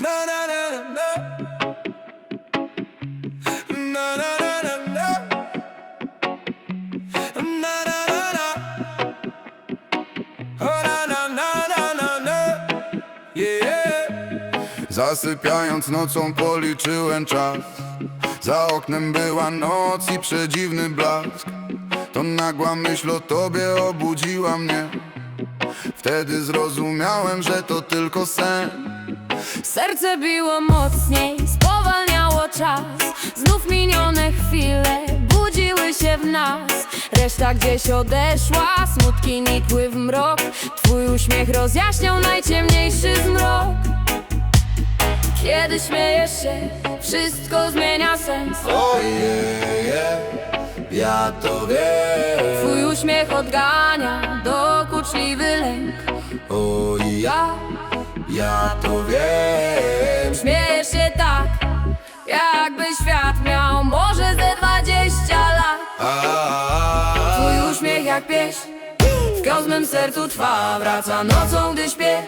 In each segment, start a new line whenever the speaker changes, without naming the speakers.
Na na na na na. Na na na na na. Na na na na. Na na na na na na.
Zasypiając nocą policzyłem czas Za oknem była noc i przedziwny blask To nagła myśl o tobie obudziła mnie Wtedy zrozumiałem, że to tylko sen.
Serce biło mocniej, spowalniało czas. Znów minione chwile budziły się w nas. Reszta gdzieś odeszła, smutki nikły w mrok. Twój uśmiech rozjaśniał najciemniejszy zmrok. Kiedy śmiejesz się, wszystko zmienia sens.
Ojeje, ja to wiem.
Twój uśmiech odgania dokuczliwy lęk
O ja, ja to wiem.
Śmiejesz się tak, jakby świat miał może ze dwadzieścia lat.
A,
Twój uśmiech jak pieśń W każdym sercu trwa. Wraca nocą, gdy śpię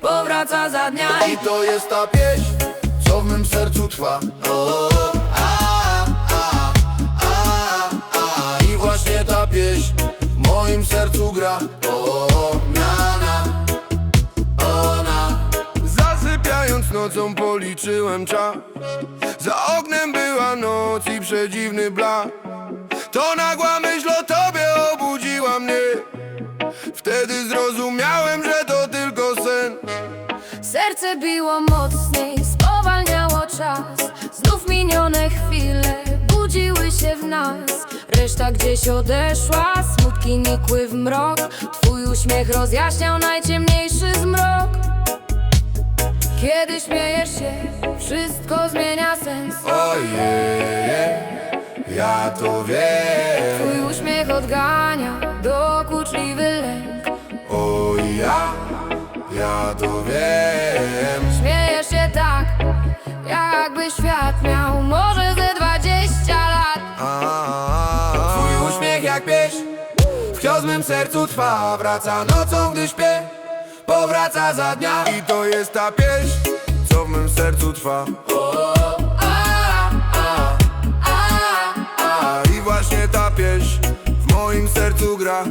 Powraca za dnia.
I to jest ta pieśń, co w mym sercu trwa
nocą policzyłem czas. Za oknem była noc i przedziwny blask To nagła myśl o tobie obudziła mnie. Wtedy zrozumiałem, że to tylko sen.
Serce biło mocniej Spowalniało czas. Znów minione chwile Budziły się w nas. Reszta gdzieś odeszła Smutki nikły w mrok. Twój uśmiech rozjaśniał najciemniejszy zmrok Kiedy śmiejesz się Wszystko zmienia sens.
Ojeje, ja to wiem.
Twój uśmiech odgania dokuczliwy lęk.
O ja, ja to wiem.
Śmiejesz się tak, jakby świat miał może ze dwadzieścia lat.
Twój uśmiech jak pieśń w mym sercu trwa. Wraca nocą, gdy śpię Powraca za dnia. I to jest ta pieśń sercu trwa. I właśnie ta pieśń W moim sercu gra